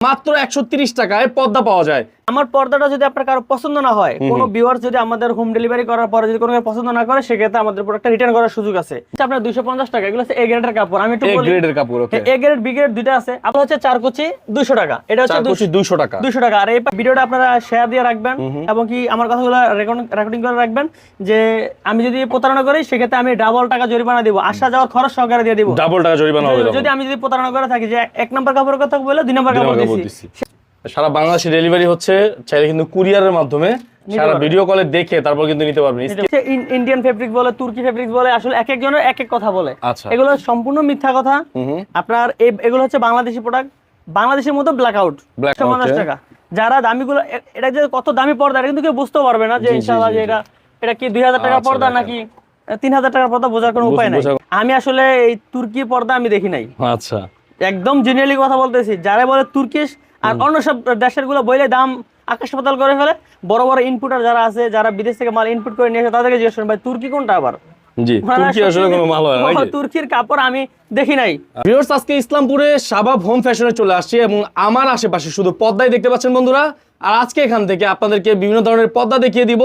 মাত্র একশো টাকায় পদ্মা পাওয়া যায়। আমার পর্দাটা যদি আপনার কারও পছন্দ না হয় কোনো ভিউয়ার যদি আমাদের হোম ডেলিভারি করার পরে যদি কোনো পছন্দ না করে সেক্ষেত্রে আমাদের প্রোডাক্টটা রিটার্ন করার সুযোগ আছে। এটা আপনার দুইশো পঞ্চাশ টাকা এগুলো হচ্ছে এ গ্রেডের কাপড়। আমি একটু এ গ্রেডের কাপড় okay A grade B grade দুইটা আছে। আপনার হচ্ছে চার কুচি দুইশো টাকা। এটা হচ্ছে দুইশো টাকা। দুইশো টাকা। আর এই ভিডিওটা আপনারা শেয়ার দিয়ে রাখবেন এবং কি আমার কথাগুলো রেকর্ডিং করে রাখবেন যে আমি যদি প্রতারণা করি সেক্ষেত্রে আমি ডাবল টাকা জরিমানা দিব। আসা যাওয়ার খরচ সহকারে দিয়ে দিব। ডাবল টাকা জরিমানা হবে যদি আমি যদি প্রতারণা করে থাকি যে এক নম্বর কাপড়ের কথা বলে দুই নম্বর কাপড় দিছি। সারা বাংলাদেশে ডেলিভারি হচ্ছে চাইলে কিন্তু কুরিয়ারের মাধ্যমে সারা ভিডিও কলে দেখে তারপর কিন্তু নিতে পারবেন। ইন্ডিয়ান ফেব্রিক বলে তুর্কি ফেব্রিক বলে আসলে এক একজনের এক এক কথা বলে। আচ্ছা। এগুলো সম্পূর্ণ মিথ্যা কথা। আপনার এগুলো হচ্ছে বাংলাদেশি প্রোডাক্ট বাংলাদেশের মতো ব্ল্যাক আউট পঞ্চাশ টাকা। যারা দামিগুলো এ- এটা যে কত দামি পর্দা এটা কিন্তু কেউ বুঝতেও পারবে না যে ইনশাআল্লাহ যে এটা এটা কি দুই হাজার টাকার আচ্ছা, পর্দা নাকি তিন হাজার টাকার পর্দা বোঝার কোনো উপায় নাই। আমি আসলে এই তুর্কি পর্দা আমি দেখি নাই। আচ্ছা। একদম জেনারেলি কথা বলতেছি। যারা বলে তুর্কিশ আর অন্য সব দেশেরগুলো বইলে দাম আকাশ পাতাল করে ফেলে। বড় বড় ইনপুটার যারা আছে যারা বিদেশ থেকে মাল ইনপুট করে নিয়ে আসে তাদেরকে জিজ্ঞেস করেন ভাই তুর্কি কোনটা আবার? জি তুর্কি আসলে কোনো মাল না ও, নাকি? তুর্কির কাপড় আমি দেখি নাই। ভিউয়ার্স আজকে ইসলামপুরে শাবাব হোম ফ্যাশনে চলে আসছি এবং আমার আশেপাশে শুধু দেখতে পাচ্ছেন বন্ধুরা। আর আজকে এখান থেকে আপনাদেরকে বিভিন্ন ধরনের পদ্মা দেখিয়ে দিব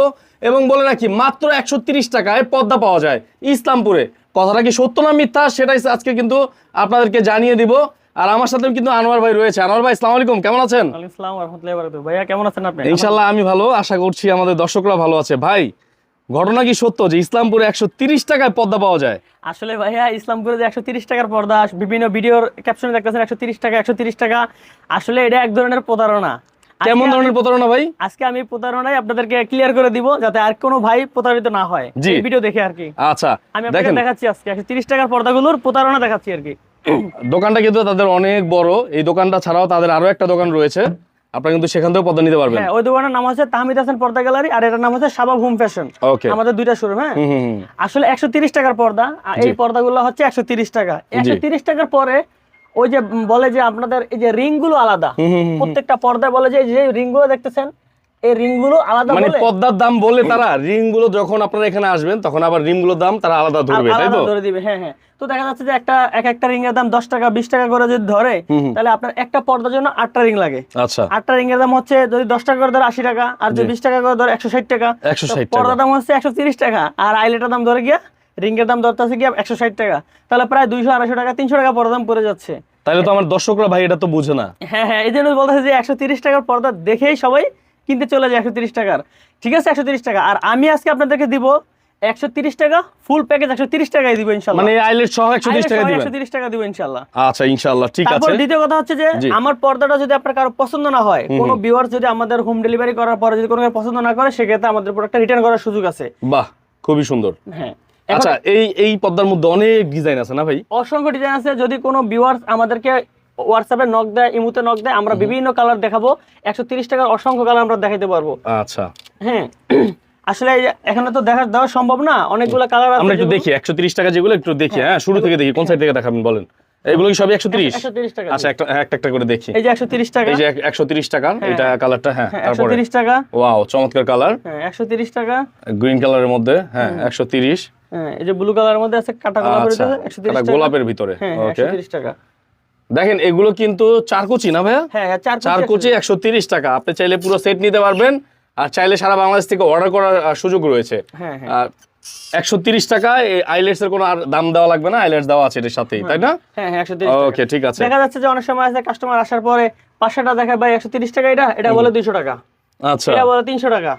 এবং বলে রাখি মাত্র একশো তিরিশ টাকায় পদ্মা পাওয়া যায় ইসলামপুরে। কথাটা কি সত্য না মিথ্যা সেটাই আজকে কিন্তু আপনাদেরকে জানিয়ে দিব। আর আমার সাথে কিন্তু আনোয়ার ভাই রয়েছে। আনোয়ার ভাই আসসালামু আলাইকুম কেমন আছেন। ভাইয়া কেমন আছেন আপনি? ইনশাল্লাহ আমি ভালো আশা করছি আমাদের দর্শকরা ভালো আছে। ভাই ঘটনা কি সত্য যে ইসলামপুরে একশো টাকায় পদ্মা পাওয়া যায়? আসলে ভাইয়া ইসলামপুরে যে একশো টাকার পর্দা বিভিন্ন ভিডিওর ক্যাপশনে দেখতেছেন একশো টাকা একশো টাকা। আসলে এটা এক ধরনের প্রতারণা। কেমন ধরনের প্রতারণা ভাই? আজকে আমি প্রতারণাই আপনাদেরকে ক্লিয়ার করে দিব যাতে আর কোনো ভাই প্রতারিত না হয়। ভিডিও দেখে আর কি। আচ্ছা আমি আপনাকে দেখাচ্ছি আজকে। একশো টাকার পর্দাগুলোর প্রতারণা দেখাচ্ছি আর কি। দোকানটা কিন্তু তাদের অনেক বড়। এই দোকানটা ছাড়াও তাদের আরও একটা দোকান রয়েছে। আপনারা কিন্তু সেখান থেকেও নিতে পারবেন। হ্যাঁ ওই দোকানের নাম হচ্ছে তাহমিদ হাসান পর্দা গ্যালারি আর এটার নাম হচ্ছে শাবাব হোম ফ্যাশন। ওকে আমাদের দুইটা শোরুম হ্যাঁ। আসলে একশো তিরিশ টাকার পর্দা আর এই পর্দাগুলো হচ্ছে একশো তিরিশ টাকা। একশো তিরিশ টাকার পরে ওই যে বলে যে আপনাদের এই যে রিংগুলো আলাদা। প্রত্যেকটা পর্দায় বলে যে রিংগুলো দেখতেছেন এই আলাদা মানে পদ্মার দাম বলে তারা রিং যখন আপনারা এখানে আসবেন তখন আবার রিং দাম তারা আলাদা ধরবে তাই তো? ধরে দিবে হ্যাঁ হ্যাঁ। তো দেখা যাচ্ছে যে একটা এক একটা রিং এর দাম দশ টাকা বিশ টাকা করে যদি ধরে তাহলে আপনার একটা পর্দার জন্য আটটা রিং লাগে। আচ্ছা। আটটা রিং এর দাম হচ্ছে যদি দশ টাকা করে ধরে আশি টাকা আর যদি বিশ টাকা করে ধরে একশো ষাট টাকা। 160 টাকা। পর্দার দাম হচ্ছে একশো তিরিশ টাকা আর আইলেটার দাম ধরে গিয়া রিং এর দাম ধরতে আছে গিয়া টাকা। তাহলে প্রায় দুইশো আড়াইশো টাকা তিনশো টাকা পর্দা দাম পড়ে যাচ্ছে। তাহলে তো আমার দর্শকরা ভাই এটা তো বুঝে না। হ্যাঁ হ্যাঁ এই জন্য বলতেছে যে একশো তিরিশ টাকার পর্দা দেখেই সবাই কিনতে চলে যায় একশো তিরিশ টাকার। ঠিক আছে একশো তিরিশ টাকা। আর আমি আজকে আপনাদেরকে দিব একশো তিরিশ টাকা ফুল প্যাকেজ একশো তিরিশ টাকায় দিব ইনশাল্লাহ। মানে আইলেট সহ একশো তিরিশ টাকা একশো টাকা দিব ইনশাল্লাহ। আচ্ছা ইনশাআল্লাহ ঠিক আছে। দ্বিতীয় কথা হচ্ছে যে আমার পর্দাটা যদি আপনার কারও পছন্দ না হয় কোনো ভিউয়ার যদি আমাদের হোম ডেলিভারি করার পরে যদি কোনো পছন্দ না করে সেক্ষেত্রে আমাদের প্রোডাক্টটা রিটার্ন করার সুযোগ আছে। বাহ খুবই সুন্দর। হ্যাঁ। আচ্ছা এই এই পদ্মার মধ্যে অনেক ডিজাইন আছে না ভাই? অসংখ্য ডিজাইন আছে। যদি কোনো ভিউয়ার্স আমাদেরকে হোয়াটসঅ্যাপে নক দেয় ইমুতে নক দেয় আমরা বিভিন্ন কালার দেখাবো। একশো তিরিশ টাকার অসংখ্য কালার আমরা দেখাতে পারব। আচ্ছা। হ্যাঁ। আসলে এখানে তো দেখা দেওয়া সম্ভব না অনেকগুলো কালার আছে আমরা একটু দেখি একশো তিরিশ টাকা যেগুলো একটু দেখি হ্যাঁ শুরু থেকে দেখি কোন সাইড থেকে দেখাবেন বলেন? এগুলো কি সবই একশো তিরিশ? একশো তিরিশ টাকা আচ্ছা একটা একটা একটা করে দেখি। এই যে একশো তিরিশ টাকা। এই যে একশো তিরিশ টাকা এটা কালারটা হ্যাঁ হ্যাঁ তারপরে। তিরিশ টাকা। ওয়াও চমৎকার কালার হ্যাঁ একশো তিরিশ টাকা। গ্রিন কালারের মধ্যে হ্যাঁ একশো তিরিশ। হ্যাঁ এই যে ব্লু কালারের মধ্যে আছে কাটা আচ্ছা একশো তিরিশ টাকা। গোলাপের ভিতরে হ্যাঁ ওকে একশো তিরিশ টাকা। দেখেন এগুলো কিন্তু চারকুচি না ভাইয়া? হ্যাঁ হ্যাঁ চার চার কুচি একশো তিরিশ টাকা। আপনি চাইলে পুরো সেট নিতে পারবেন আর চাইলে সারা বাংলাদেশ থেকে অর্ডার করার সুযোগ রয়েছে। হ্যাঁ হ্যাঁ। আর একশো তিরিশ টাকা আইলেটস এর কোনো আর দাম দেওয়া লাগবে না? আইলেটস দেওয়া আছে এটার সাথেই তাই না? হ্যাঁ একশো ওকে ঠিক আছে। দেখা যাচ্ছে যে অনেক সময় আছে কাস্টমার আসার পরে পাঁচশো পাঁচশোটা দেখায় ভাই একশো তিরিশ টাকা এটা এটা বলে দুইশো টাকা। আচ্ছা। এটা বলে তিনশো টাকা।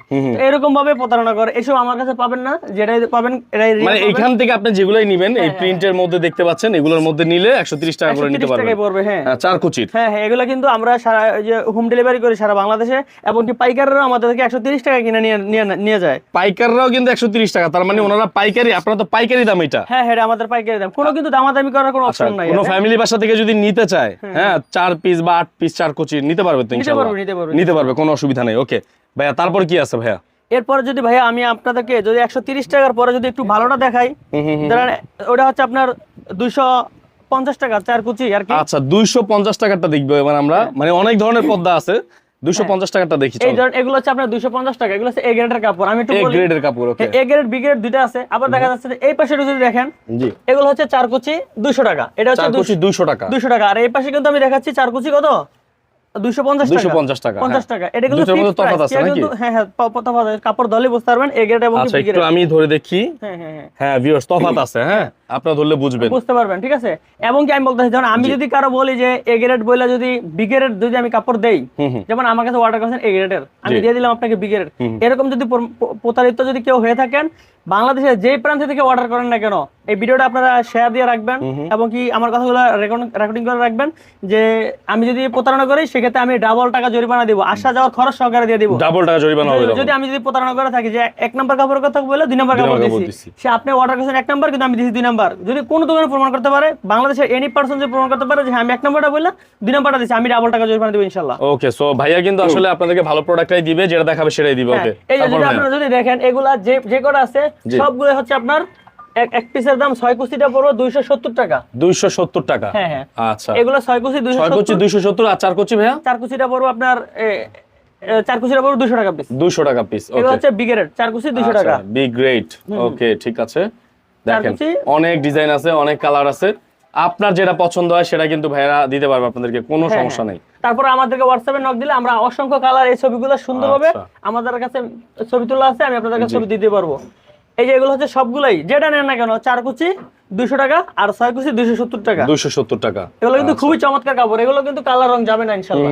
এরকম ভাবে প্রতারণা করে। এসব আমার কাছে পাবেন না যেটাই পাবেন এটাই মানে। থেকে আপনি যেগুলোই নিবেন এই প্রিন্টের মধ্যে দেখতে পাচ্ছেন এগুলোর মধ্যে নিলে একশো তিরিশ টাকা করে নিতে পারবেন। টাকায় পড়বে হ্যাঁ। হ্যাঁ, চার কুচির হ্যাঁ হ্যাঁ এগুলো কিন্তু আমরা সারা যে হোম ডেলিভারি করি সারা বাংলাদেশে এবং কি পাইকাররাও আমাদের থেকে একশো তিরিশ টাকা কিনে নিয়ে নিয়ে- নিয়ে যায়। পাইকাররাও কিন্তু একশো তিরিশ টাকা তার মানে ওনারা পাইকারি আপনারা তো পাইকারি দাম এটা। হ্যাঁ হ্যাঁ আমাদের পাইকারি দাম। কোনো কিন্তু দামাদামি করার কোনো আচ্ছা অপশন নাই। কোনো ফ্যামিলি বাসা থেকে যদি নিতে চায় হ্যাঁ চার পিস বা আট পিস চার কুচি নিতে পারবে তো ইনশাআল্লাহ? নিতে পারবে। নিতে পারবে। কোনো অসুবিধা নেই ওকে ভাইয়া তারপর কি আছে ভাইয়া? এরপরে যদি ভাইয়া আমি আপনাদেরকে যদি একশো টাকার পরে যদি একটু ভালোটা দেখাই ওটা হচ্ছে আপনার দুইশো পঞ্চাশ টাকা চার কুচি আর কি। আচ্ছা দুইশো পঞ্চাশ টাকারটা দেখব এবার আমরা। মানে অনেক ধরনের পদ্মা আছে। দুইশো পঞ্চাশ দেখি এই ধরেন এগুলো হচ্ছে আপনার দুইশো পঞ্চাশ টাকা এগুলো হচ্ছে এ গ্রেডের কাপড়। আমি একটু এ গ্রেডের কাপড় okay A grade B grade দুইটা আছে। আবার দেখা যাচ্ছে যে এই পাশে যদি দেখেন জি। এগুলো হচ্ছে চার কুচি টাকা। এটা হচ্ছে টাকা। দুইশো টাকা। আর এই পাশে কিন্তু আমি দেখাচ্ছি চার কুচি কত? 250 টাকা, পঞ্চাশ হ্যাঁ। টাকা। এটা কিন্তু। তফাৎ আছে নাকি? হ্যাঁ হ্যাঁ তফাৎ কাপড় দলে বুঝতে পারবেন এ গ্রেড এবং আচ্ছা বি গ্রেড আমি ধরে দেখি। হ্যাঁ হ্যাঁ হ্যাঁ। হ্যাঁ ভিউয়ার্স তফাৎ আছে হ্যাঁ। আপনারা ধরলে বুঝবেন। বুঝতে পারবেন ঠিক আছে? এবং কি আমি বলতেছি যেমন আমি যদি কারও বলি যে এ গ্রেড বইলা যদি বি গ্রেড যদি আমি কাপড় দেই যেমন আমার কাছে অর্ডার করেছেন এ গ্রেডের আমি দিয়ে দিলাম আপনাকে বি গ্রেড এরকম যদি প্রতারিত যদি কেউ হয়ে থাকেন বাংলাদেশের যে প্রান্ত থেকে অর্ডার করেন না কেন এই ভিডিওটা আপনারা শেয়ার দিয়ে রাখবেন এবং কি আমার কথাগুলো রেকর্ডিং করে রাখবেন যে আমি যদি প্রতারণা করি সেক্ষেত্রে আমি ডাবল টাকা জরিমানা দিব আসা যাওয়ার খরচ সহকারে দিয়ে দিব। ডাবল টাকা জরিমানা হবে যদি আমি যদি প্রতারণা করে থাকি যে এক নম্বর কাপড়ের কথা বলে দুই নম্বর কাপড় দিছি। সে আপনি অর্ডার করেছেন এক নম্বর কিন্তু আমি দিছি দুই নাম্বার যদি কোনো দোকানে প্রমাণ করতে পারে বাংলাদেশের এনি পার্সন যদি প্রমাণ করতে পারে যে হ্যাঁ, আমি এক নাম্বারটা বললাম দুই নাম্বারটা দিছি আমি ডাবল টাকা জরিমানা দিব ইনশাল্লাহ। ওকে সো ভাইয়া কিন্তু আসলে আপনাদেরকে ভালো প্রোডাক্টটাই দিবে যেটা দেখাবে সেটাই দিবে হ্যাঁ, ওকে এই যে যদি আপনারা যদি দেখেন এগুলা যে যে কটা আছে সবগুলো হচ্ছে আপনার এক এক পিসের দাম ছয় কুচিটা পড়ব দুইশো সত্তর টাকা। 270 টাকা? হ্যাঁ হ্যাঁ। আচ্ছা। এগুলো ছয় কুচি দুইশো ছয় কুচি 270 আর চার কুচি ভাইয়া? চার কুচিটা পড়ব আপনার চার কুচিটা পড়ব দুশো টাকা পিস 200 টাকা পিস ওকে হচ্ছে বিগেরেট চার কুচি দুইশো টাকা। বি গ্রেট ওকে ঠিক আছে। দেখেন অনেক ডিজাইন আছে অনেক কালার আছে। আপনার যেটা পছন্দ হয় সেটা কিন্তু ভাইয়ারা দিতে পারবে আপনাদেরকে কোনো হ্যাঁ, সমস্যা নেই। তারপরে আমাদেরকে হোয়াটসঅ্যাপে নক দিলে আমরা অসংখ্য কালার এই ছবিগুলো সুন্দরভাবে আচ্ছা। আমাদের কাছে ছবি তোলা আছে আমি আপনাদের কাছে ছবি দিতে পারব। এই যে এগুলো হচ্ছে সবগুলাই যেটা নেন না কেন চার কুচি দুইশো টাকা আর ছয় কুচি দুইশো সত্তর টাকা। 270 টাকা। এগুলো কিন্তু খুবই চমৎকার কাপড় এগুলো কিন্তু কালার রং যাবে না ইনশাল্লাহ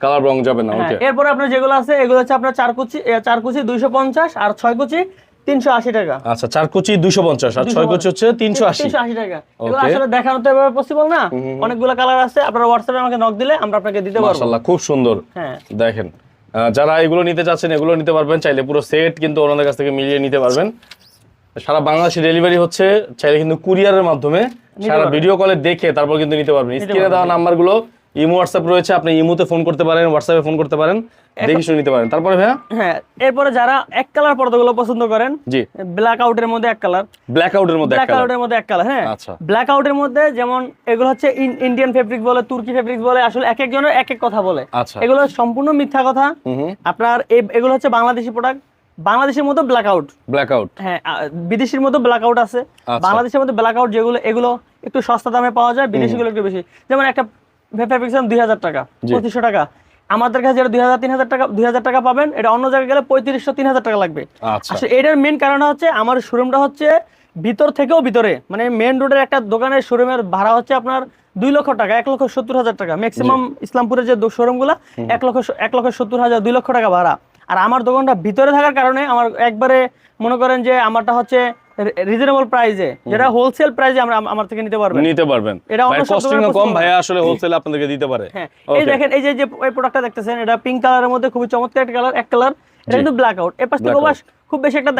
কালার রং যাবে না হ্যাঁ, এরপরে আপনার যেগুলো আছে এগুলো হচ্ছে আপনার চার কুচি চার কুচি দুইশো পঞ্চাশ আর ছয় কুচি তিনশো আশি টাকা। আচ্ছা চার কুচি 250 আর ছয় কুচি হচ্ছে 380 তিনশো আশি। টাকা। এগুলো আসলে দেখানো তো এভাবে পসিবল না। অনেকগুলো কালার আছে আপনারা হোয়াটসঅ্যাপে আমাকে নক দিলে আমরা আপনাকে দিতে পারব। মাশাআল্লাহ খুব সুন্দর। হ্যাঁ। দেখেন যারা এগুলো নিতে চাচ্ছেন এগুলো নিতে পারবেন চাইলে পুরো সেট কিন্তু ওনাদের কাছ থেকে মিলিয়ে নিতে পারবেন। সারা বাংলাদেশে ডেলিভারি হচ্ছে চাইলে কিন্তু কুরিয়ারের মাধ্যমে সারা ভিডিও কলে দেখে তারপর কিন্তু নিতে পারবেন। স্ক্রিনে দেওয়া নাম্বারগুলো ইমো হোয়াটসঅ্যাপ রয়েছে আপনি ইমোতে ফোন করতে পারেন হোয়াটসঅ্যাপে ফোন করতে পারেন দেখে শুনে নিতে পারেন। তারপরে ভাইয়া? হ্যাঁ এরপরে যারা এক কালার পর্দাগুলো পছন্দ করেন জি। ব্ল্যাক আউটের মধ্যে এক কালার ব্ল্যাক আউটের মধ্যে ব্ল্যাক আউটের মধ্যে এক কালার হ্যাঁ। আচ্ছা। ব্ল্যাক আউটের মধ্যে যেমন এগুলো হচ্ছে ইন্ডিয়ান ফেব্রিক বলে তুর্কি ফেব্রিক বলে আসলে এক একজনের এক এক কথা বলে। আচ্ছা। এগুলো সম্পূর্ণ মিথ্যা কথা। আপনার এগুলো হচ্ছে বাংলাদেশি প্রোডাক্ট বাংলাদেশের মতো ব্ল্যাক আউট ব্ল্যাক আউট হ্যাঁ বিদেশির মধ্যে ব্ল্যাক আউট আছে। আচ্ছা। বাংলাদেশের মধ্যে ব্ল্যাক আউট যেগুলো এগুলো একটু সস্তা দামে পাওয়া যায় বিদেশিগুলো একটু বেশি। যেমন একটা দুই হাজার টাকা পঁচিশশো টাকা। আমাদের কাছে যেটা দুই হাজার তিন হাজার টাকা দুই হাজার টাকা পাবেন এটা অন্য জায়গায় গেলে পঁয়ত্রিশশো তিন হাজার টাকা লাগবে। আচ্ছা। এটার মেন কারণ হচ্ছে আমার শোরুমটা হচ্ছে ভিতর থেকেও ভিতরে মানে মেন রোডের একটা দোকানের শোরুমের ভাড়া হচ্ছে আপনার দুই লক্ষ টাকা এক লক্ষ সত্তর হাজার টাকা। ম্যাক্সিমাম ইসলামপুরের যে শোরুম শোরুমগুলো এক লক্ষ এক লক্ষ সত্তর হাজার দুই লক্ষ টাকা ভাড়া। আর আমার দোকানটা ভিতরে থাকার কারণে আমার একবারে মনে করেন যে আমারটা হচ্ছে রিজনেবল প্রাইসে যেটা হোলসেল প্রাইসে আমরা আমার থেকে নিতে পারবেন। নিতে পারবেন। এটা অন্য কস্টিং কম ভাইয়া আসলে হোলসেল আপনাদেরকে দিতে পারে। হ্যাঁ এই দেখেন এই যে যে এই প্রোডাক্টটা দেখতেছেন এটা পিঙ্ক কালারের মধ্যে খুবই চমৎকার একটা কালার এক কালার এটা কিন্তু ব্ল্যাক আউট এর পাশ থেকে Blackout। খুব বেশি একটা।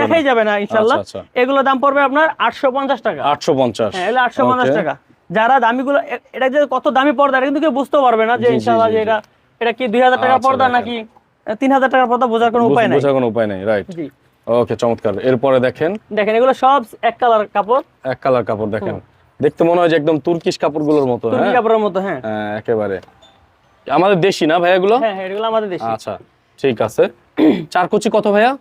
দেখাই যাবে না ইনশাআল্লাহ। আচ্ছা, আচ্ছা। এগুলো দাম পড়বে আপনার আটশো পঞ্চাশ টাকা। 850 হ্যাঁ আটশো পঞ্চাশ টাকা। যারা দামিগুলো এটা যে কত দামি পর্দা এটা কিন্তু কেউ বুঝতে পারবে না যে ইনশাআল্লাহ যে এটা এটা কি দুই হাজার টাকার আচ্ছা, পর্দা নাকি তিন হাজার টাকার পর্দা বোঝার কোনো উপায় নাই। বোঝার কোনো উপায় নাই রাইট জি। ওকে চমৎকার। এরপরে দেখেন। দেখেন এগুলো সব এক কালার কাপড়। এক কালার কাপড় দেখেন। দেখতে মনে হয় যে একদম তুর্কিশ কাপড়গুলোর মতো হ্যাঁ? কাপড়ের মতো হ্যাঁ। হ্যাঁ, একেবারে। আমাদের দেশি না ভাইয়া এগুলো? হ্যাঁ হ্যাঁ, এগুলো আমাদের দেশি। আচ্ছা ঠিক আছে। চার কুচি কত ভাইয়া?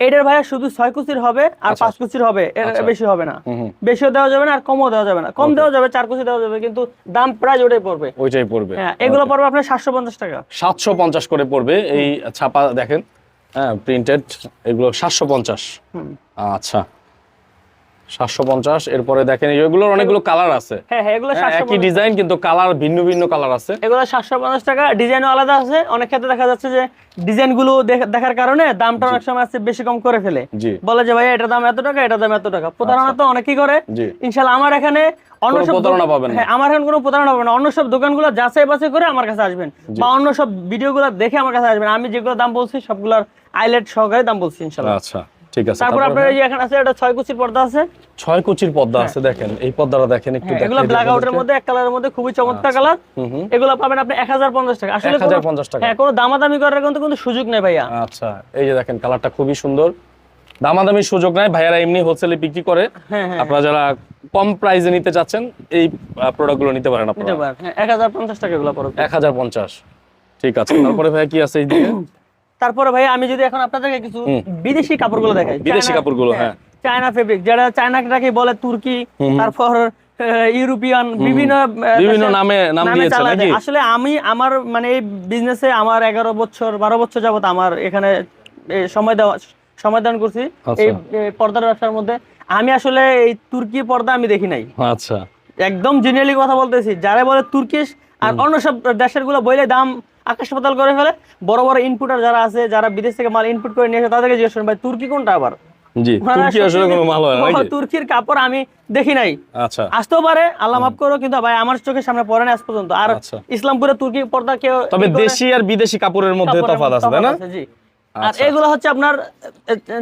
এটার ভাইয়া শুধু ছয় কুচির হবে আর আচ্ছা। পাঁচ কুচির হবে এর আচ্ছা। বেশি হবে না। বেশিও দেওয়া যাবে না আর কমও দেওয়া যাবে না। কম দেওয়া যাবে চার কুচি দেওয়া যাবে কিন্তু দাম প্রায় ওটাই পড়বে। ওইটাই পড়বে। হ্যাঁ এগুলো পড়বে আপনার সাতশো পঞ্চাশ টাকা। সাতশো পঞ্চাশ করে পড়বে। এই ছাপা দেখেন হ্যাঁ প্রিন্টেড এগুলো সাতশো পঞ্চাশ। আচ্ছা। সাতশো পঞ্চাশ এরপরে দেখেন এগুলোর অনেকগুলো কালার আছে। হ্যাঁ হ্যাঁ এগুলো হ্যাঁ, একই ডিজাইন কিন্তু কালার ভিন্ন ভিন্ন কালার আছে। এগুলো সাতশো পঞ্চাশ টাকা ডিজাইনও আলাদা আছে। অনেক ক্ষেত্রে দেখা যাচ্ছে যে ডিজাইনগুলো দেখার কারণে দামটা অনেক সময় আছে বেশি কম করে ফেলে। বলে যে ভাই এটা দাম এত টাকা এটা দাম এত টাকা। প্রতারণা তো অনেকেই করে। ইনশাল্লাহ আমার এখানে অন্য সব প্রতারণা পাবেন না। হ্যাঁ আমার এখানে কোনো প্রতারণা পাবেন না। অন্য সব দোকানগুলো যাচাই বাছাই করে আমার কাছে আসবেন। বা অন্য সব ভিডিওগুলো দেখে আমার কাছে আসবেন। আমি যেগুলো দাম বলছি সবগুলোর আইলেট সহকারে দাম বলছি ইনশাল্লাহ আচ্ছা। ঠিক আছে তারপর আপনার এই যে এখানে আছে এটা ছয় কুচির পর্দা আছে। ছয় কুচির পর্দা আছে দেখেন এই পর্দাটা দেখেন একটু হ্যাঁ, এগুলো দেখাই দিই ব্ল্যাক আউটের মধ্যে এক কালারের মধ্যে খুবই চমৎকার কালার হুম এগুলো পাবেন আপনি এক হাজার পঞ্চাশ টাকা। আসলে কোনো- 1050 টাকা। হ্যাঁ কোনো দামাদামি করার কিন্তু কোনো সুযোগ নেই ভাইয়া। আচ্ছা এই যে দেখেন কালারটা খুবই সুন্দর। দামাদামির সুযোগ নাই ভাইয়ারা এমনি হোলসেলে বিক্রি করে। হ্যাঁ হ্যাঁ। আপনারা যারা কম প্রাইসে নিতে চাচ্ছেন এই প্রোডাক্টগুলো নিতে পারেন নিতে পারেন। হ্যাঁ এক হাজার পঞ্চাশ টাকা এগুলো পড়বে। এক হাজার পঞ্চাশ। ঠিক আছে তারপরে ভাইয়া কি আছে এই দিকে? তারপরে ভাই আমি যদি এখন আপনাদেরকে কিছু বিদেশি কাপড়গুলো দেখাই বিদেশি কাপড়গুলো, হ্যাঁ। চায়না ফেব্রিক যারা চায়নাটাকে বলে তুর্কি তারপর ইউরোপিয়ান বিভিন্ন বিভিন্ন নামে নাম দিয়েছে নাকি? আসলে আমি আমার মানে এই বিজনেসে আমার এগারো বছর বারো বছর যাবত আমার এখানে সময় দেওয়া সময় দান করছি। আচ্ছা। এই পর্দার ব্যবসার মধ্যে। আমি আসলে এই তুর্কি পর্দা আমি দেখি নাই। আচ্ছা। একদম জেনুয়ালি কথা বলতেছি। যারা বলে তুর্কিশ আর অন্য সব দেশেরগুলো বইলে দাম আকাশ পাতাল করে ফেলে। বড় বড় ইনপুটার যারা আছে যারা বিদেশ থেকে মাল ইনপুট করে নিয়ে আসে তাদেরকে জিজ্ঞেস করেন ভাই তুর্কি কোনটা আবার? জি তুর্কি আসলে কোনো মাল হয় না তুর্কির কাপড় আমি দেখি নাই। আচ্ছা। আসতেও পারে আল্লাহ মাফ করো কিন্তু ভাই আমার চোখের সামনে পড়ে না আজ পর্যন্ত। আর আচ্ছা। ইসলামপুরে তুর্কি পর্দা কেউ তবে দেশি আর বিদেশি কাপড়ের মধ্যে তফাৎ আছে তাই না? জি। আর আচ্ছা। এগুলো হচ্ছে আপনার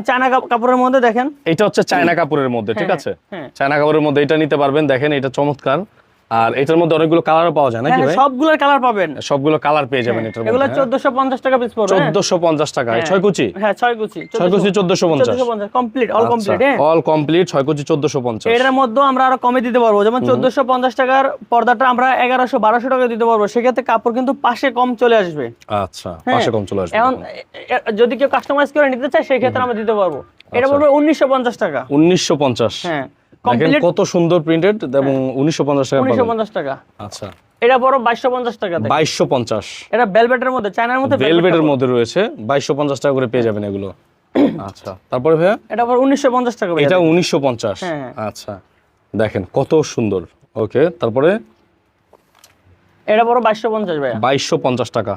চায়না কাপড়ের মধ্যে দেখেন। এটা হচ্ছে চায়না কাপড়ের মধ্যে ঠিক হ্যাঁ, আছে? হ্যাঁ। চায়না কাপড়ের মধ্যে এটা নিতে পারবেন দেখেন এটা চমৎকার। আর এটার মধ্যে অনেকগুলো কালারও পাওয়া যায় নাকি হ্যাঁ, ভাই? সবগুলোর কালার পাবেন। সবগুলো কালার পেয়ে যাবেন এটার এগুলো মধ্যে চোদ্দশো পঞ্চাশ টাকা পিস পড়বে হ্যাঁ? চোদ্দশো পঞ্চাশ টাকা এই ছয় কুচি? হ্যাঁ ছয় কুচি ছয় কুচি চোদ্দশো পঞ্চাশ। চোদ্দশো পঞ্চাশ কমপ্লিট অল কমপ্লিট হ্যাঁ। অল কমপ্লিট ছয় কুচি চোদ্দশো পঞ্চাশ। এটার মধ্যেও আমরা আরও কমে দিতে পারব যেমন চোদ্দশো পঞ্চাশ টাকার পর্দাটা আমরা এগারোশো বারোশো টাকা দিতে পারব সেক্ষেত্রে কাপড় কিন্তু পাশে কম চলে আসবে। আচ্ছা হ্যাঁ। পাশে কম চলে আসবে। এখন যদি কেউ কাস্টমাইজ করে নিতে চায় সেই ক্ষেত্রে আমরা দিতে পারব। এটা আচ্ছা। পড়বে উনিশশো পঞ্চাশ টাকা। উনিশশো পঞ্চাশ। হ্যাঁ। দেখেন কমপ্লিট কত সুন্দর প্রিন্টেড এবং উনিশশো পঞ্চাশ টাকা উনিশশো পাবেন। পঞ্চাশ টাকা। আচ্ছা। এটা টাকা বাইশশো পঞ্চাশ। এটা বেলভেটের মধ্যে চায়নার মধ্যে ভেলভেটের মধ্যে রয়েছে। বাইশশো পঞ্চাশ টাকা করে পেয়ে যাবেন এগুলো। আচ্ছা। তারপরে ভাইয়া? এটা টাকা হ্যাঁ, হ্যাঁ। আচ্ছা। দেখেন কত সুন্দর। ওকে তারপরে? এটা ভাইয়া। টাকা।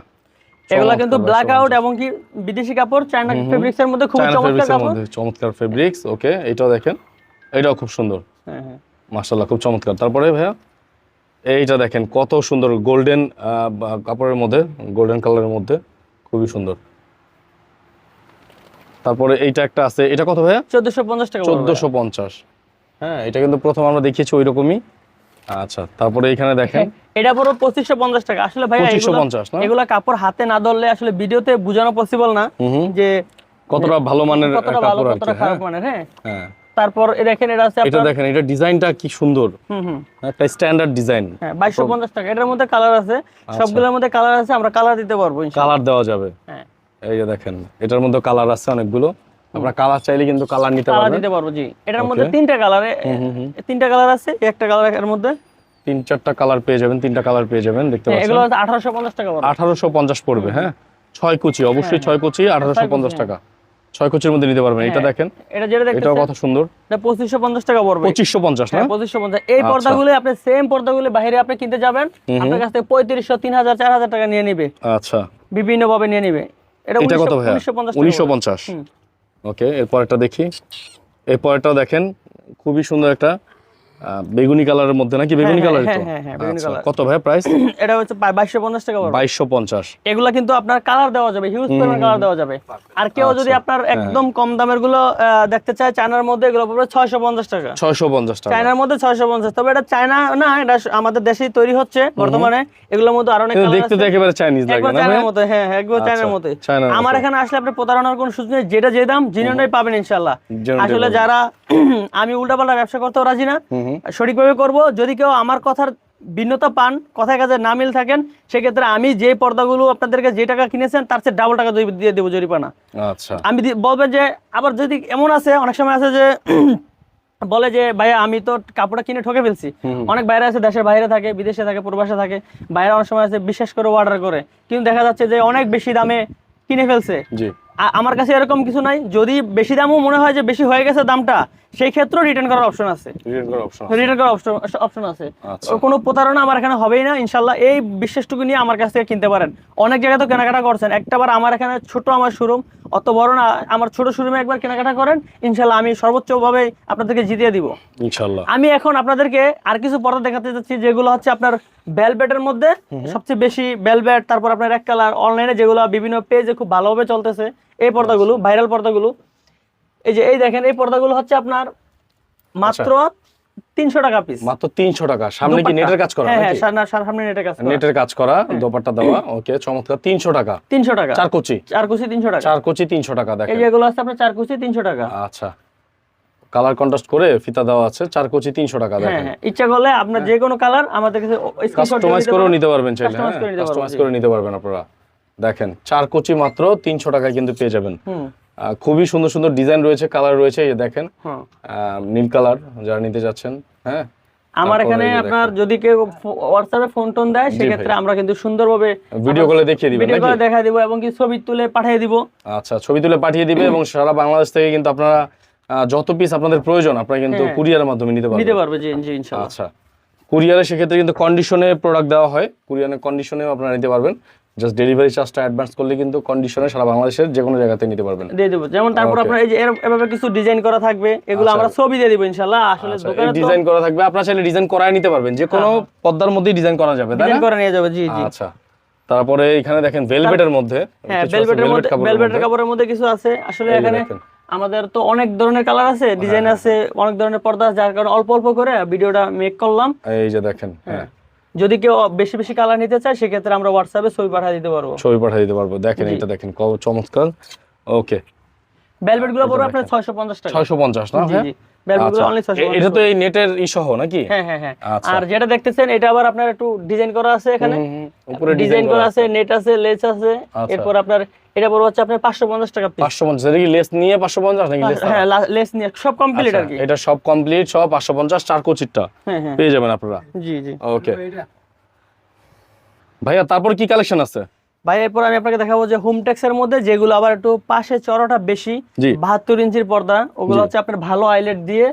এগুলা কিন্তু ব্ল্যাক আউট এবং কি বিদেশি কাপড় চায়না ফেব্রিক্স এর মধ্যে খুব চমৎকার কাপড়। চমৎকার ফেব্রিক্স ওকে এটাও দেখেন। এটাও খুব সুন্দর। হ্যাঁ হ্যাঁ। মাশাল্লাহ খুব চমৎকার। তারপরে ভাইয়া এইটা দেখেন কত সুন্দর গোল্ডেন কাপড়ের মধ্যে গোল্ডেন কালারের মধ্যে খুবই সুন্দর। তারপরে এইটা একটা আছে এটা কত ভাইয়া? চোদ্দশো পঞ্চাশ টাকা। চোদ্দশো পঞ্চাশ। হ্যাঁ এটা কিন্তু প্রথম আমরা দেখিয়েছি ওই রকমই আচ্ছা তারপরে এখানে দেখেন। এটা পুরো পঁচিশশো পঞ্চাশ টাকা। আসলে ভাই 2550 না? এগুলা কাপড় হাতে না ধরলে আসলে ভিডিওতে বোঝানো পসিবল না। যে কতটা ভালো মানের কতটা ভালো কাপড় আর কতটা হ্যাঁ? খারাপ মানের হ্যাঁ। হ্যাঁ। তারপর দেখেন এটা আছে এটা দেখেন এটা ডিজাইনটা কি সুন্দর। হুম একটা স্ট্যান্ডার্ড ডিজাইন। হ্যাঁ বাইশশো পঞ্চাশ টাকা। এটার মধ্যে কালার আছে। আচ্ছা। সবগুলোর মধ্যে কালার আছে আমরা কালার দিতে পারব। কালার দেওয়া যাবে। হ্যাঁ। এই যে দেখেন এটার মধ্যে কালার আছে অনেকগুলো। আপনারা কালার চাইলে কিন্তু কালার নিতে কালার দিতে পারব জি। এটার মধ্যে তিনটা কালারে তিনটা কালার আছে একটা কালারের মধ্যে। তিন চারটা কালার পেয়ে যাবেন তিনটা কালার পেয়ে যাবেন দেখতে হ্যাঁ, পাচ্ছেন। এগুলো হচ্ছে আঠারোশো পঞ্চাশ টাকা পড়বে। আঠারোশো পঞ্চাশ পড়বে হ্যাঁ। ছয় কুচি অবশ্যই ছয় কুচি আঠারোশো পঞ্চাশ টাকা। ছয় কোচের মধ্যে নিতে পারবেন। এটা দেখেন। এটা যেটা এটাও দেখতেছেন কত সুন্দর। এটা পঁচিশশো পঞ্চাশ টাকা পড়বে। পঁচিশশো পঞ্চাশ না? হ্যাঁ পঁচিশশো পঞ্চাশ। এই আচ্ছা। পর্দাগুলো আপনি সেম পর্দাগুলো বাইরে আপনি কিনতে যাবেন। আপনার কাছ থেকে পঁয়ত্রিশশো তিন হাজার চার হাজার টাকা নিয়ে নিবে। আচ্ছা। বিভিন্ন ভাবে নিয়ে নিবে। এটা এটা কত ভাইয়া? উনিশশো পঞ্চাশ উনিশশো পঞ্চাশ। ওকে এরপরটা দেখি। এরপরটাও দেখেন খুবই সুন্দর একটা বেগুনি কালারের মধ্যে নাকি বেগুনি হ্যাঁ, কালার হ্যাঁ, তো? হ্যাঁ, বেগুনি আচ্ছা, কালার। কত ভাই প্রাইস এটা হচ্ছে বাইশশো পঞ্চাশ টাকা পড়বে বাইশশো পঞ্চাশ। এগুলা কিন্তু আপনার কালার দেওয়া যাবে হিউজ পরিমাণ কালার দেওয়া যাবে। আর কেউ যদি আচ্ছা, আপনার হ্যাঁ। একদম কম দামেরগুলো দেখতে চায় চায়নার মধ্যে এগুলো পড়বে ছয়শো পঞ্চাশ টাকা। ছয়শো পঞ্চাশ টাকা। চায়নার মধ্যে ছয়শো পঞ্চাশ তবে এটা চায়না না এটা আমাদের দেশেই তৈরি হচ্ছে বর্তমানে। এগুলোর মধ্যে আরও অনেক colour দেখতে। তো একেবারে চাইনিজ লাগে না চায়নার? মতো হ্যাঁ হ্যাঁ, একবার চায়নার আচ্ছা, মতো আমার এখানে আসলে আপনি প্রতারণার কোনো সুযোগ নেই যেটা যে দাম জিনিসটাই পাবেন ইনশাআল্লাহ। আসলে যারা আমি উল্টাপাল্টা ব্যবসা করতেও রাজি না। সঠিকভাবে করব। যদি কেউ আমার কথার ভিন্নতা পান কথায় কাজে না মিল থাকেন সেক্ষেত্রে আমি যে পর্দাগুলো আপনাদেরকে যে টাকা কিনেছেন তার চেয়ে ডাবল টাকা দিয়ে- দেবো জরিপানা আচ্ছা। আমি বলবেন যে আবার যদি এমন আছে অনেক সময় আছে যে বলে যে ভাইয়া আমি তো কাপড়টা কিনে ঠকে ফেলছি। অনেক বাইরে আছে দেশের বাইরে থাকে বিদেশে থাকে প্রবাসে থাকে। বাইরে অনেক সময় আছে বিশ্বাস করে অর্ডার করে। কিন্তু দেখা যাচ্ছে যে অনেক বেশি দামে কিনে ফেলছে। আমার কাছে এরকম কিছু নাই। যদি বেশি দামও মনে হয় যে বেশি হয়ে গেছে দামটা সেই ক্ষেত্রে রিটার্ন করার অপশন আছে। রিটার্ন করার অপশন আছে। আচ্ছা। কোনো প্রতারণা আমার এখানে হবেই না ইনশাল্লাহ। এই বিশ্বাসটুকু নিয়ে আমার কাছ থেকে কিনতে পারেন। অনেক জায়গায় তো কেনাকাটা করছেন। একটাবার আমার এখানে ছোট আমার শোরুম অত বড় না আমার ছোট শোরুমে একবার কেনাকাটা করেন ইনশাল্লাহ আমি সর্বোচ্চভাবে আপনাদেরকে জিতিয়ে দিব। ইনশাল্লাহ। আমি এখন আপনাদেরকে আর কিছু পর্দা দেখাতে যাচ্ছি যেগুলো হচ্ছে আপনার বেলবেটের মধ্যে সবচেয়ে বেশি বেলবেট তারপর আপনার এক কালার অনলাইনে যেগুলো বিভিন্ন পেজে খুব ভালোভাবে চলতেছে এই পর্দাগুলো ভাইরাল পর্দাগুলো। এই যে এই দেখেন এই পর্দাগুলো হচ্ছে আপনার মাত্র তিনশো টাকা পিস মাত্র তিনশো টাকা। সামনে কি নেটের কাজ করা হ্যাঁ হ্যাঁ সামনে- নেটের কাজ নেটের কাজ করা দোপাট্টা দেওয়া ওকে চমৎকার তিনশো টাকা। তিনশো টাকা। চার কুচি। চার কুচি তিনশো টাকা। চার কুচি তিনশো টাকা দেখেন। আছে আপনার চার কুচি তিনশো টাকা। আচ্ছা। কালার কন্ট্রাস্ট করে ফিতা দেওয়া আছে চার কুচি তিনশো টাকা হ্যাঁ দেখেন। হ্যাঁ ইচ্ছা করলে আপনার যে কোনো কালার আমাদের কাছে কাস্টমাইজ করেও নিতে পারবেন চাইলে নিতে কাস্টমাইজ করে নিতে পারবেন আপনারা। দেখেন চার কুচি মাত্র তিনশো টাকায় কিন্তু পেয়ে যাবেন। খুবই সুন্দর সুন্দর ডিজাইন রয়েছে কালার রয়েছে এই দেখেন। আহ, নীল কালার যারা নিতে যাচ্ছেন হ্যাঁ? আমার এখানে আপনার যদি কেউ হোয়াটসঅ্যাপে ফোন টোন দেয় সেক্ষেত্রে আমরা কিন্তু সুন্দরভাবে ভিডিও কলে দেখিয়ে দিবেন ভিডিও করে দেখা দিব এবং কি ছবি তুলে পাঠিয়ে দিব। আচ্ছা ছবি তুলে পাঠিয়ে দিবে এবং সারা বাংলাদেশ থেকে কিন্তু আপনারা যত পিস আপনাদের প্রয়োজন আপনারা কিন্তু হ্যাঁ। কুরিয়ারের মাধ্যমে নিতে পারবেন। নিতে পারবে জি জি ইনশাআল্লাহ আচ্ছা। কুরিয়ারে সেক্ষেত্রে কিন্তু কন্ডিশনে প্রোডাক্ট দেওয়া হয়। কুরিয়ারের কন্ডিশনেও আপনারা নিতে পারবেন। জাস্ট ডেলিভারি চার্জটা অ্যাডভান্স করলে কিন্তু কন্ডিশনে সারা বাংলাদেশের যে কোনো জায়গাতে নিতে পারবেন। দিয়ে দেবো। যেমন তারপর আপনার এই যে এভাবে কিছু ডিজাইন করা থাকবে এগুলো আচ্ছা। আমরা ছবি দিয়ে দিব ইনশাআল্লাহ আসলে আচ্ছা, দোকানে ডিজাইন করা থাকবে। আপনারা চাইলে ডিজাইন করায় নিতে পারবেন। যে কোনো পদ্মার মধ্যেই ডিজাইন করা যাবে তাই ডিজাইন করে নিয়ে যাবে জি জি। আচ্ছা। তারপরে এখানে দেখেন ভেলভেটের মধ্যে হ্যাঁ ভেলভেটের মধ্যে ভেলভেটের মধ্যে। কাপড়ের মধ্যে কিছু আছে। আসলে এখানে আমাদের তো অনেক ধরনের কালার আছে ডিজাইন আছে অনেক ধরনের পর্দা আছে, যার কারণে অল্প অল্প করে ভিডিওটা মেক করলাম। এই যে দেখেন হ্যাঁ। যদি কেউ বেশি বেশি কালার নিতে চায় সেক্ষেত্রে আমরা হোয়াটসঅ্যাপে ছবি পাঠিয়ে দিতে পারব। ছবি পাঠিয়ে দিতে পারব। দেখেন এটা দেখেন কত চমৎকার। ওকে। ভেলভেটগুলো পড়বে আপনার ছয়শো পঞ্চাশ টাকা। ছয়শো পঞ্চাশ না জি। আচ্ছা। এটা তো এই নেটের ই সহ নাকি? হ্যাঁ হ্যাঁ হ্যাঁ। আচ্ছা। আর যেটা দেখতেছেন এটা আবার আপনার একটু ডিজাইন করা আছে এখানে। উপরে ডিজাইন করা আছে নেট আছে লেস আছে। আচ্ছা। এরপর আপনার এটা পড়বে হচ্ছে আপনার পাঁচশো পঞ্চাশ টাকা পিস পাঁচশো পঞ্চাশ এটা কি লেস নিয়ে পাঁচশো পঞ্চাশ নাকি লেস? হ্যাঁ লেস নিয়ে সব কমপ্লিট আর কি। এটা সব কমপ্লিট সব পাঁচশো পঞ্চাশ চার কোচিরটা। হ্যাঁ হ্যাঁ। পেয়ে যাবেন আপনারা। জি জি। ওকে ভাইয়া তারপর কি কালেকশন আছে? ভাই এরপর আমি আপনাকে দেখাবো যে হোম টেক্স এর মধ্যে যেগুলো আবার একটু পাশে চড়াটা বেশি বাহাত্তর ইঞ্চির পর্দা ওগুলো হচ্ছে আপনার ভালো আইলেট দিয়ে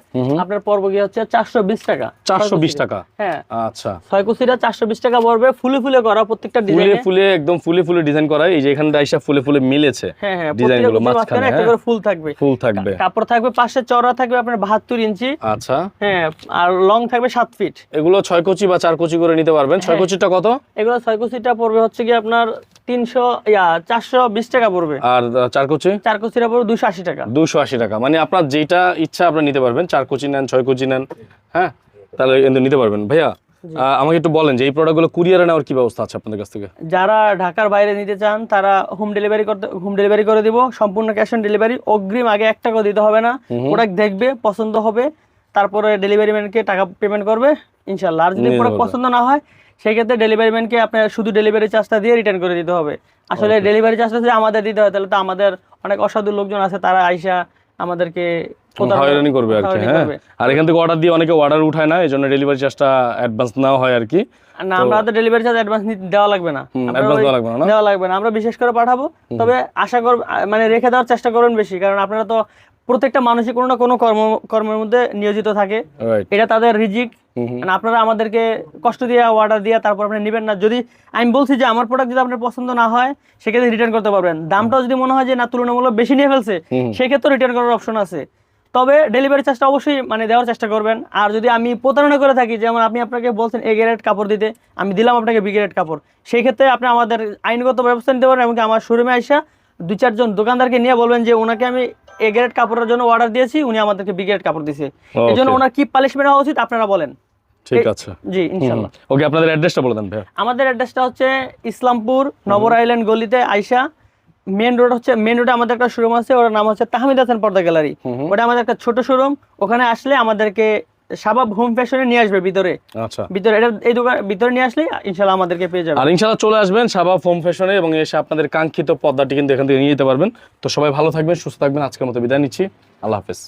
আপনার পর্ব গিয়ে হচ্ছে চারশো বিশ টাকা। চারশো বিশ টাকা? হ্যাঁ। আচ্ছা। ছয় কুচিটা চারশো বিশ টাকা পড়বে ফুলে ফুলে করা প্রত্যেকটা ডিজাইন ফুলে একদম ফুলে ফুলে ডিজাইন করা এই যে এখানে আইসা ফুলে ফুলে মিলেছে হ্যাঁ হ্যাঁ ডিজাইনগুলো মাঝখানে মাঝখানে একটা হ্যাঁ? করে ফুল থাকবে। ফুল থাকবে। কাপড় থাকবে পাশে চড়া থাকবে আপনার বাহাত্তর ইঞ্চি। আচ্ছা। হ্যাঁ আর লং থাকবে সাত ফিট এগুলো ছয় কোচি বা চার কোচি করে নিতে পারবেন। হ্যাঁ। ছয় কোচিটা কত? এগুলো ছয় কুচিটা পড়বে হচ্ছে কি আপনার তিনশো ইয়া চারশো বিশ টাকা পড়বে। আর চার কোচি চার কুচিটা পড়বে দুশো আশি টাকা। দুশো আশি টাকা। মানে আপনার যেটা ইচ্ছা আপনি নিতে পারবেন। চার কোচি নেন ছয় কোচি নেন হ্যাঁ? তাহলে কিন্তু নিতে পারবেন। ভাইয়া আমাকে একটু বলেন যে এই প্রোডাক্টগুলো কুরিয়ারে নেওয়ার কি ব্যবস্থা আছে আপনাদের কাছ থেকে? যারা ঢাকার বাইরে নিতে চান তারা হোম ডেলিভারি করতে হোম ডেলিভারি করে দিব। সম্পূর্ণ ক্যাশ অন ডেলিভারি অগ্রিম আগে এক টাকা দিতে হবে না। প্রোডাক্ট দেখবে পছন্দ হবে। তারপরে ডেলিভারি ম্যানকে টাকা পেমেন্ট করবে। ইনশাল্লাহ আর যদি প্রোডাক্ট পছন্দ না হয় সেই ক্ষেত্রে ডেলিভারি ম্যানকে আপনার শুধু ডেলিভারি চার্জটা দিয়ে রিটার্ন করে দিতে হবে। আসলে ডেলিভারি চার্জটা যদি আমাদের দিতে হয় তাহলে তো আমাদের অনেক অসাধু লোকজন আছে তারা আইসা আমাদেরকে হয়রানি করবে আর কি হ্যাঁ? আর এখান থেকে অর্ডার দিয়ে অনেকে অর্ডার উঠায় না এই জন্য ডেলিভারি চার্জটা অ্যাডভান্স নেওয়া হয় আর কি। না আমরা তো ডেলিভারি চার্জ অ্যাডভান্স দেওয়া লাগবে না। ওই- দেওয়া লাগবে না, না? দেওয়া লাগবে না। আমরা বিশেষ করে পাঠাবো। তবে আশা করব মানে রেখে দেওয়ার চেষ্টা করবেন বেশি কারণ আপনারা তো প্রত্যেকটা মানুষই কোনো না কোনো কর্ম কর্মের মধ্যে নিয়োজিত থাকে। এটা তাদের রিজিক। মানে আপনারা আমাদেরকে কষ্ট দিয়ে অর্ডার দিয়ে তারপর আপনি নেবেন না। যদি আমি বলছি যে আমার প্রোডাক্ট যদি আপনার পছন্দ না হয় সেক্ষেত্রে রিটার্ন করতে পারবেন। দামটাও যদি মনে হয় যে না তুলনামূলক বেশি নিয়ে ফেলছে সেক্ষেত্রে রিটার্ন করার অপশন আছে। তবে ডেলিভারি চার্জটা অবশ্যই মানে দেওয়ার চেষ্টা করবেন। আর যদি আমি প্রতারণা করে থাকি যেমন আপনি আপনাকে বলছেন এ গ্রেড কাপড় দিতে আমি দিলাম আপনাকে বি গ্রেড কাপড়। সেই ক্ষেত্রে আপনি আমাদের আইনগত ব্যবস্থা নিতে পারেন এমনকি আমার শোরুমে আইসা দুই চারজন দোকানদারকে নিয়ে বলবেন যে ওনাকে আমি এ গ্রেড কাপড়ের জন্য অর্ডার দিয়েছি উনি আমাদেরকে বি গ্রেড কাপড় দিয়েছে এই জন্য ওনার কি পালিশমেন্ট হওয়া উচিত আপনারা বলেন? ঠিক আছে। জি ইনশাআল্লাহ ওকে আপনাদের অ্যাড্রেসটা বলে দেন ভাই আমাদের অ্যাড্রেসটা হচ্ছে ইসলামপুর নবর আইল্যান্ড গলিতে আয়শা। মেন রোড হচ্ছে মেন রোডে আমাদের একটা শোরুম আছে ওর নাম হচ্ছে তাহমিদ হাসান পর্দা গ্যালারি ওটা আমাদের একটা ছোট শোরুম ওখানে আসলে আমাদেরকে সাবাব হোম ফ্যাশনে নিয়ে আসবে ভিতরে। আচ্ছা। ভিতরে এটা এই দোকান ভিতরে নিয়ে আসলে ইনশাল্লাহ আমাদেরকে পেয়ে যাবে। আর ইনশাল্লাহ চলে আসবেন সাবা হোম ফ্যাশনে এবং এসে আপনাদের কাঙ্ক্ষিত পদ্মাটি কিন্তু এখান থেকে নিয়ে যেতে পারবেন। তো সবাই ভালো থাকবেন সুস্থ থাকবেন। আজকের মতো বিদায় নিচ্ছি। আল্লাহ হাফেজ।